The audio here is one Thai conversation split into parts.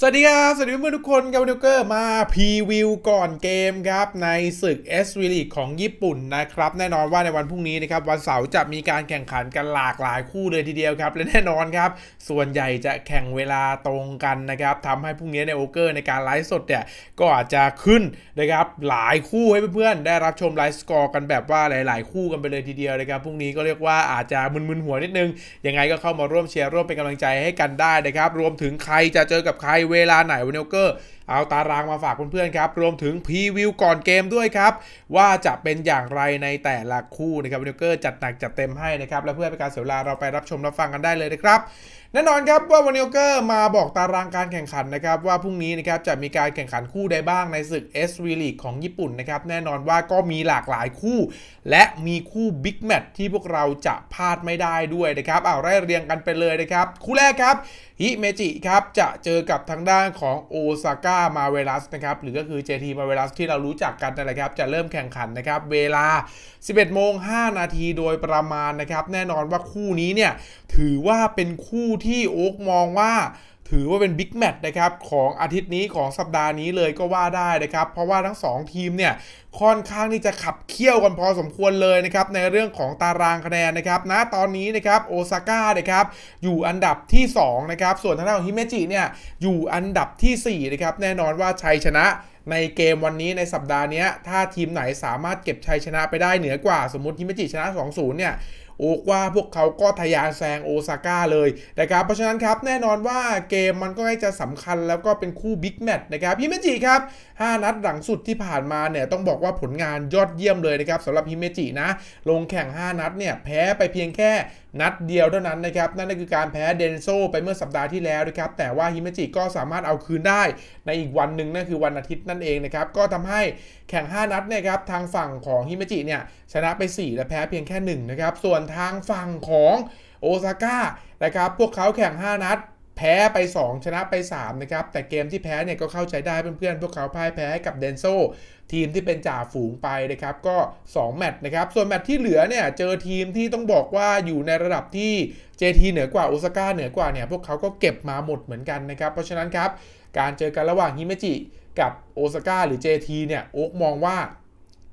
สวัสดีครับ สวัสดีเพื่อนทุกคนกับวิวเกอร์มาพรีวิวก่อนเกมครับ ในศึก S v l e a g u e ของญี่ปุ่นนะครับ แน่นอนว่าในวันพรุ่งนี้นะครับ วันเสาร์จะมีการแข่งขันกันหลากหลายคู่เลยทีเดียวครับ และแน่นอนครับ ส่วนใหญ่จะแข่งเวลาตรงกันนะครับทำให้พรุ่งนี้ในโอเกอร์ในการไลฟ์สดเนี่ยก็อาจจะขึ้นนะครับหลายคู่ให้เพื่อนๆได้รับชมไลฟ์สกอร์กันแบบว่าหลาย ๆ คู่กันไปเลยทีเดียวนะครับพรุ่งนี้ก็เรียกว่าอาจจะมึนๆหัวนิดนึงยังไงก็เข้ามาร่วมเชียร์ร่วมเป็นกำลังใจให้กันได้นะครับรวมถึงใครจะเจอกับใครเวลาไหนวันนี้เกอร์เอาตารางมาฝากเพื่อนๆครับ รวมถึงพรีวิวก่อนเกมด้วยครับ ว่าจะเป็นอย่างไรในแต่ละคู่นะครับวันเกอร์จัดหนักจัดเต็มให้นะครับ และเพื่อเป็นการเสียเวลาเราไปรับชมรับฟังกันได้เลยนะครับแน่นอนครับว่าวันนี้เกอร์มาบอกตารางการแข่งขันนะครับว่าพรุ่งนี้นะครับจะมีการแข่งขันคู่ใดบ้างในศึก S v League ของญี่ปุ่นนะครับแน่นอนว่าก็มีหลากหลายคู่ และมีคู่บิ๊กแมตช์ที่พวกเราจะพลาดไม่ได้ด้วยนะครับเอาไล่เรียงกันไปเลยนะครับ คู่แรกครับฮิเมจิครับจะเจอกับทางด้านของโอซาก้ามาเวลัสนะครับหรือก็คือ JT มาเวลัสที่เรารู้จักกันนั่นแหละครับจะเริ่มแข่งขันนะครับเวลา 11โมง5นาทีโดยประมาณนะครับแน่นอนว่าคู่นี้เนี่ยถือว่าเป็นคู่ที่โอ๊กมองว่า ถือว่าเป็นบิ๊กแมตช์นะครับของอาทิตย์นี้ของสัปดาห์นี้เลยก็ว่าได้นะครับ เพราะว่าทั้ง 2 ทีมเนี่ยค่อนข้างที่จะขับเคี่ยวกันพอสมควรเลยนะครับในเรื่องของตารางคะแนนนะครับณตอนนี้นะครับโอซาก้านะครับอยู่อันดับที่2นะครับส่วนทางด้านของฮิเมจิเนี่ยอยู่อันดับที่4นะครับแน่นอนว่าชัยชนะในเกมวันนี้ในสัปดาห์นี้ถ้าทีมไหนสามารถเก็บชัยชนะไปได้เหนือกว่า สมมติฮิเมจิชนะ 2-0 เนี่ย โอกว่าพวกเขาก็ทะยานแซงโอซาก้าเลยนะครับเพราะฉะนั้นครับแน่นอนว่าเกมมันก็จะสำคัญแล้วก็เป็นคู่บิ๊กแมตช์นะครับฮิเมจิครับ 5 นัดหลังสุดที่ผ่านมาเนี่ยต้องบอกว่าผลงานยอดเยี่ยมเลยนะครับสำหรับฮิเมจินะ ลงแข่ง 5 นัดเนี่ยแพ้ไปเพียงแค่ นัดเดียวเท่านั้นนะครับ นั่นก็คือการแพ้เดนโซไปเมื่อสัปดาห์ที่แล้วนะครับ แต่ว่าฮิเมจิก็สามารถเอาคืนได้ในอีกวันหนึ่งนั่นคือวันอาทิตย์นั่นเองนะครับ ก็ทำให้แข่ง 5 นัดเนี่ยครับ ทางฝั่งของฮิเมจิเนี่ยชนะไป 4 และแพ้เพียงแค่ 1 นะครับ ส่วนทางฝั่งของโอซาก้านะครับ พวกเขาแข่ง 5 นัด แพ้ไป 2 ชนะไป 3 นะครับ แต่เกมที่แพ้เนี่ยก็เข้าใจได้เพื่อนๆ พวกเขาพ่ายแพ้ให้กับเดนโซทีมที่เป็นจ่าฝูงไปนะครับ ก็ 2 แมตช์นะครับ ส่วนแมตช์ที่เหลือเนี่ย เจอทีมที่ต้องบอกว่าอยู่ในระดับที่ JT เหนือกว่าโอซาก้าเหนือกว่าเนี่ย พวกเขาก็เก็บมาหมดเหมือนกันนะครับ เพราะฉะนั้นครับ การเจอกันระหว่างฮิเมจิกับโอซาก้าหรือ JT เนี่ยโอ๊กมองว่า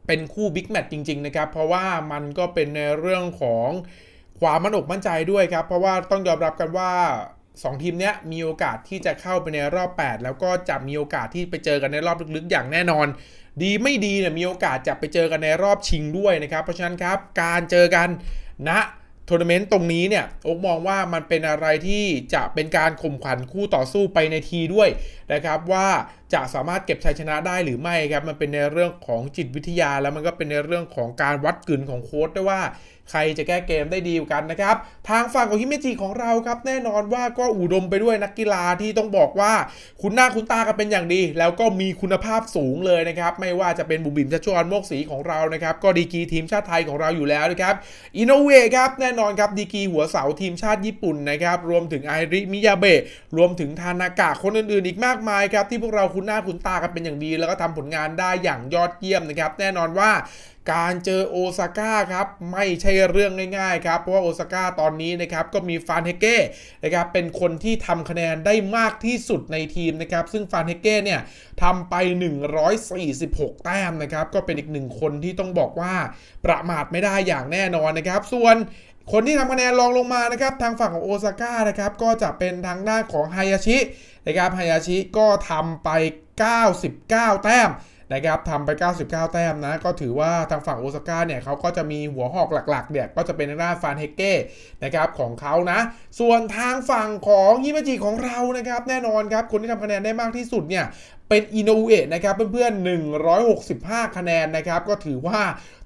เป็นคู่บิ๊กแมตช์จริง ๆ นะครับ เพราะว่ามันก็เป็นในเรื่องของความมั่นอกมั่นใจด้วยครับ เพราะว่าต้องยอมรับกันว่า 2 ทีมเนี้ยมีโอกาสที่จะเข้าไปในรอบ 8 แล้วก็จะมีโอกาสที่ไปเจอกันในรอบลึกๆ อย่างแน่นอน ดีไม่ดีเนี่ยมีโอกาสจะไปเจอกันในรอบชิงด้วยนะครับเพราะฉะนั้นครับการเจอกันณทัวร์นาเมนต์ตรงนี้เนี่ยโอ๊กมองว่ามันเป็นอะไรที่จะเป็นการข่มขวัญคู่ต่อสู้ไปในทีด้วยนะครับว่า จะสามารถเก็บชัยชนะได้หรือไม่ครับมันเป็นในเรื่องของจิตวิทยา แล้วมันก็เป็นในเรื่องของการวัดกลืนของโค้ดด้วยว่า ใครจะแก้เกมได้ดีกันนะครับ ทางฝั่งของฮิเมจิของเราครับ แน่นอนว่าก็อุดมไปด้วยนักกีฬาที่ต้องบอกว่า คุณหน้าคุณตากันเป็นอย่างดี แล้วก็มีคุณภาพสูงเลยนะครับ ไม่ว่าจะเป็นบุบิมชัชวานโมกศรีของเรานะครับ ก็ดีกีทีมชาติไทยของเราอยู่แล้วนะครับอินโนเวครับแน่นอนครับดีกีหัวเสาทีมชาติญี่ปุ่นนะครับรวมถึงไอริมิยาเบะรวมถึงทานากะคนอื่นๆ อีกมากมายครับที่พวกเราคุณหน้าคุณตากันเป็นอย่างดี แล้วก็ทำผลงานได้อย่างยอดเยี่ยมนะครับ แน่นอนว่าการเจอโอซาก้าครับไม่ใช่เรื่องง่ายๆครับเพราะว่าโอซาก้าตอนนี้นะครับก็มีฟานเฮเก้นะครับเป็นคนที่ทำคะแนนได้มากที่สุดในทีมนะครับซึ่งฟานเฮเก้เนี่ยทำไป 146 แต้มนะครับก็เป็นอีกหนึ่งคนที่ต้องบอกว่าประมาทไม่ได้อย่างแน่นอนนะครับ ส่วน คนที่ทำคะแนนรองลงมานะครับทางฝั่งของโอซาก้านะครับก็จะเป็นทางด้านของไฮยาชินะครับไฮยาชิก็ทำไป 99 แต้มนะครับทำไป 99 แต้มนะ ก็ถือว่าทางฝั่งโอซาก้าเนี่ยเขาก็จะมีหัวหอกหลักๆเนี่ยก็จะเป็นทางด้านฟานเฮเก้นะครับของเขานะ ส่วนทางฝั่งของฮิมาจิของเรานะครับ แน่นอนครับ คนที่ทำคะแนนได้มากที่สุดเนี่ยเป็นอินโนเอตนะครับเพื่อนๆ 165 คะแนนนะครับก็ถือว่า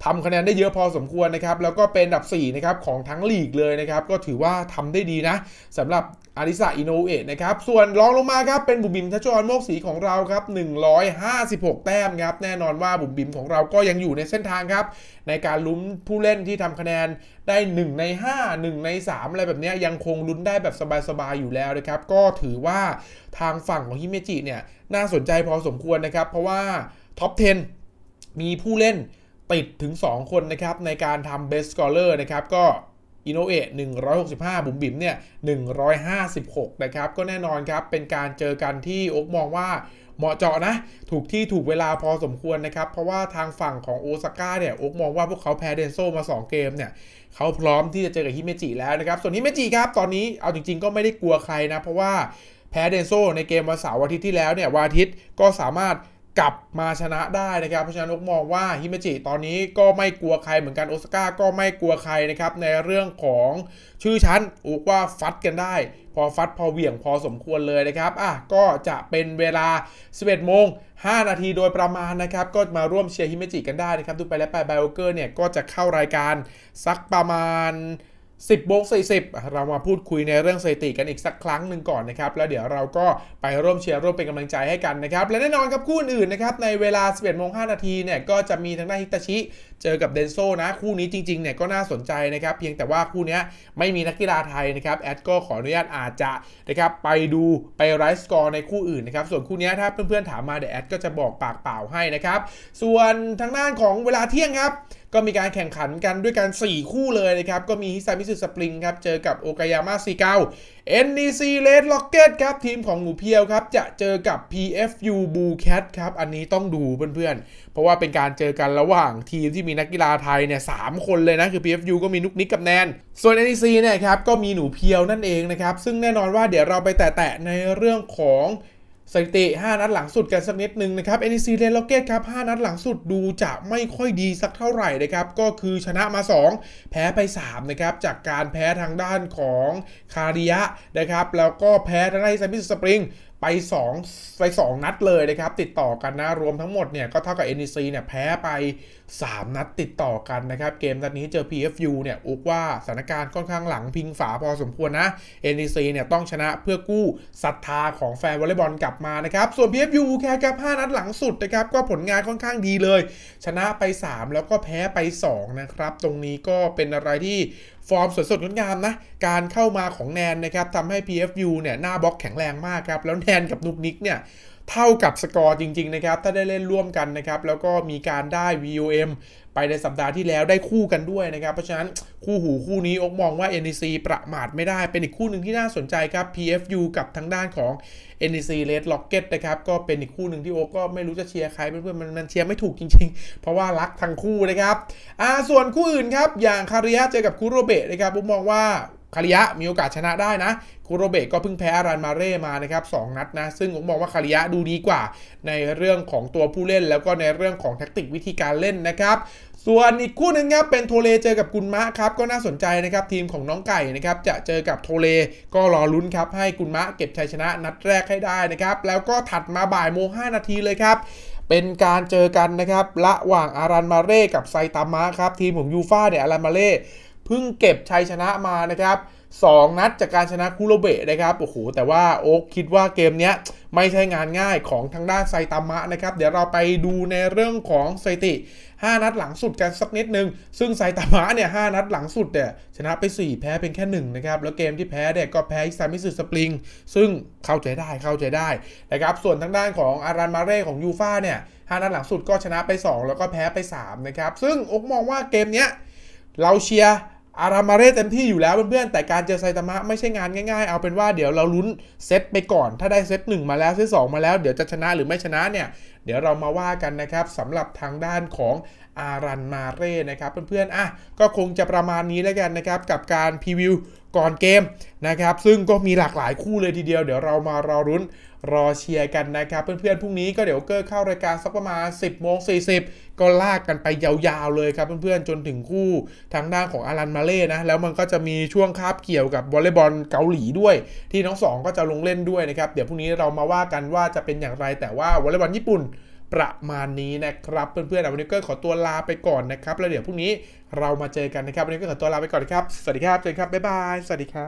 ทำคะแนนได้เยอะพอสมควรนะครับแล้วก็เป็นอันดับ4นะครับของทั้งลีกเลยนะครับก็ถือว่าทำได้ดีนะสำหรับอาริสาอินโนเอตนะครับส่วนรองลงมาครับเป็นบุ๋มบิมทัชจรโมกศรีของเราครับ156 แต้มครับแน่นอนว่าบุ๋มบิมของเราก็ยังอยู่ในเส้นทางครับ ในการลุ้นผู้เล่นที่ทำคะแนนได้ 1 ใน 5 1 ใน 3 อะไรแบบนี้ยังคงลุ้นได้แบบสบายๆอยู่แล้วนะครับ ก็ถือว่าทางฝั่งของฮิเมจิเนี่ยน่าสนใจพอสมควรนะครับ เพราะว่าท็อป 10 มีผู้เล่นติดถึง 2 คนนะครับในการทำเบสกอร์เลอร์นะครับก็ อินโนเอะ165 บุ๋มบิ๋มเนี่ย 156 นะครับ ก็แน่นอนครับ เป็นการเจอกันที่อกมองว่าเหมาะเจาะนะ ถูกที่ถูกเวลาพอสมควรนะครับ เพราะว่าทางฝั่งของโอซาก้าเนี่ยอกมองว่าพวกเขาแพ้เดนโซมา 2 เกมเนี่ยเขาพร้อมที่จะเจอกับฮิเมจิแล้วนะครับ ส่วนฮิเมจิครับ ตอนนี้เอาจริง ๆ ก็ไม่ได้กลัวใครนะ เพราะว่าแพ้เดนโซในเกมวันเสาร์อาทิตย์ที่แล้วเนี่ยวันอาทิตย์ก็สามารถ กลับมาชนะได้นะครับ เพราะฉะนั้นโอ๊กมองว่าฮิเมจิตอนนี้ก็ไม่กลัวใครเหมือนกันโอซาก้าก็ไม่กลัวใครนะครับ ในเรื่องของชื่อชั้นอ๊กว่าฟัดกันได้ พอฟัดพอเหวี่ยงพอสมควรเลยนะครับอะก็จะเป็นเวลา 11โมง5 นาทีโดยประมาณนะครับ ก็มาร่วมเชียร์ฮิเมจิกันได้นะครับดูไปแล้วไปไบโอเกอร์เนี่ยก็จะเข้ารายการสักประมาณ 10โมง40 เรามาพูดคุยในเรื่องสถิติกันอีกสักครั้งหนึ่งก่อนนะครับ แล้วเดี๋ยวเราก็ไปร่วมเชียร์ร่วมเป็นกำลังใจให้กันนะครับ และแน่นอนครับคู่อื่นนะครับ ในเวลา 11โมง5นาทีเนี่ยก็จะมีทางด้านฮิตาชิ เจอกับเดนโซนะคู่นี้จริงๆเนี่ยก็น่าสนใจนะครับ เพียงแต่ว่าคู่นี้ไม่มีนักกีฬาไทยนะครับแอดก็ขออนุญาตอาจจะนะครับไปดูไปไรส์สกอร์ในคู่อื่นนะครับส่วนคู่นี้ถ้าเพื่อนๆถามมาเดี๋ยวแอดก็จะบอกปากเปล่าให้นะครับส่วนทางด้านของเวลาเที่ยงครับก็มีการแข่งขันกันด้วยกัน 4 คู่เลยนะครับ ก็มีฮิซามิสึสปริงครับ เจอกับโอกายาม่าซีเกา NEC Red Rocket ครับ ทีมของหนูเพียวครับ จะเจอกับ PFU Blue Cat ครับ อันนี้ต้องดูเพื่อนๆ เพราะว่าเป็นการเจอกันระหว่างทีมที่มีนักกีฬาไทยเนี่ยสามคนเลยนะ คือ PFU ก็มีนุกนิกกับแนน ส่วน NEC เนี่ยครับ ก็มีหนูเพียวนั่นเองนะครับ ซึ่งแน่นอนว่าเดี๋ยวเราไปแตะในเรื่องของ สถิติ 5 นัดหลังสุดกันสักนิดหนึ่งนะครับ NEC r e d Rocket ครับ 5 นัดหลังสุดดูจะไม่ค่อยดีสักเท่าไหร่นะครับ ก็คือชนะมา 2 แพ้ไป 3 นะครับ จากการแพ้ทางด้านของคาริยะนะครับ แล้วก็แพ้ทางด้านไซมิสสปริง ไป2ไป2นัดเลยนะครับ ติดต่อกันนะ รวมทั้งหมดเนี่ย ก็เท่ากับ NEC เนี่ย แพ้ไป 3 นัดติดต่อกันนะครับ เกมนัดนี้เจอ PFU เนี่ยอุกว่าสถานการณ์ค่อนข้างหลังพิงฝาพอสมควรนะ NEC เนี่ย ต้องชนะเพื่อกู้ศรัทธาของแฟนวอลเลย์บอลกลับมานะครับ ส่วน PFU แค่ครับ 5 นัดหลังสุดนะครับ ก็ผลงานค่อนข้างดีเลย ชนะไป 3 แล้วก็แพ้ไป 2 นะครับ ตรงนี้ก็เป็นอะไรที่ ฟอร์มสวยสดงดงามนะ การเข้ามาของแนนนะครับทำให้ PFU เนี่ยหน้าบล็อกแข็งแรงมากครับ แล้วแนนกับนุกนิกเนี่ยเท่ากับสกอร์จริง ๆ นะครับ ถ้าได้เล่นร่วมกันนะครับ แล้วก็มีการได้ VOM ไปในสัปดาห์ที่แล้วได้คู่กันด้วยนะครับ เพราะฉะนั้นคู่หูคู่นี้อกมองว่า NEC ประมาทไม่ได้เป็นอีกคู่หนึ่งที่น่าสนใจครับ PFU กับทางด้านของ NEC Red Rocket นะครับก็เป็นอีกคู่หนึ่งที่โอ๊กก็ไม่รู้จะเชียร์ใครเพื่อนๆมันมันเชียร์ไม่ถูกจริง ๆ เพราะว่ารักทั้งคู่นะครับอ่าส่วนคู่อื่นครับอย่างคาริยะเจอกับคูโรเบะนะครับผมมองว่า คาริยะมีโอกาสชนะได้นะคูโรเบะก็เพิ่งแพ้อารันมาเร่มานะครับสองนัดนะ ซึ่งผมมองว่าคาริยะดูดีกว่า ในเรื่องของตัวผู้เล่น แล้วก็ในเรื่องของแทคติกวิธีการเล่นนะครับส่วนอีกคู่หนึ่งครับเป็นโทเลเจอกับกุนมะครับก็น่าสนใจนะครับทีมของน้องไก่นะครับจะเจอกับโทเลก็รอลุ้นครับให้กุนมะเก็บชัยชนะนัดแรกให้ได้นะครับแล้วก็ถัดมาบ่ายโมง5นาทีเลยครับเป็นการเจอกันนะครับระหว่างอารันมาเร่กับไซตามะครับทีมของยูฟ่าเนี่ยอารันมาเร่ เพิ่งเก็บชัยชนะมานะครับสองนัดจากการชนะคูโรเบะนะครับโอ้โหแต่ว่าโอ๊คคิดว่าเกมนี้ไม่ใช่งานง่ายของทางด้านไซตามะนะครับ เดี๋ยวเราไปดูในเรื่องของสถิติ 5 นัดหลังสุดกันสักนิดนึง ซึ่งไซตามะเนี่ยหนัดหลังสุดเนี่ยชนะไป 4 แพ้เป็นแค่1นะครับแล้วเกมที่แพ้เนี่ยก็แพ้อิซามิสึสปริง ซึ่งเข้าใจได้เข้าใจได้นะครับส่วนทางด้านของอารันมาเร่ของยูฟ่าเนี่ยห้านัดหลังสุดก็ชนะไป 2 แล้วก็แพ้ไป3นะครับซึ่งโอกมองว่าเกมนี้เราเชียร์ อารามาเร่เต็มที่อยู่แล้วเพื่อนๆ แต่การเจอไซตามะไม่ใช่งานง่ายๆ เอาเป็นว่าเดี๋ยวเราลุ้นเซตไปก่อน ถ้าได้เซตหนึ่งมาแล้วเซตสองมาแล้ว เดี๋ยวจะชนะหรือไม่ชนะเนี่ย เดี๋ยวเรามาว่ากันนะครับสำหรับทางด้านของ อารันมาเร่นะครับเพื่อนๆอะก็คงจะประมาณนี้แล้วกันนะครับกับการพรีวิวก่อนเกมนะครับซึ่งก็มีหลากหลายคู่เลยทีเดียวเดี๋ยวเรามารอรุ้นรอเชียร์กันนะครับ เพื่อนๆพรุ่งนี้ก็เดี๋ยวเกอร์เข้ารายการสักประมาณ 10โมง40 ก็ลากกันไปยาวๆเลยครับเพื่อนๆจนถึงคู่ทางด้านของอารันมาเล่นะแล้วมันก็จะมีช่วงคาบเกี่ยวกับวอลเลย์บอลเกาหลีด้วย ที่น้องสองก็จะลงเล่นด้วยนะครับเดี๋ยวพรุ่งนี้เรามาว่ากันว่าจะเป็นอย่างไรแต่ว่าวอลเลย์บอลญี่ปุ่น ประมาณนี้นะครับเพื่อนๆวันนี้ก็ขอตัวลาไปก่อนนะครับ แล้วเดี๋ยวพรุ่งนี้เรามาเจอกันนะครับ วันนี้ก็ขอตัวลาไปก่อนนะครับ สวัสดีครับเจอกันครับบ๊ายบาย สวัสดีครับ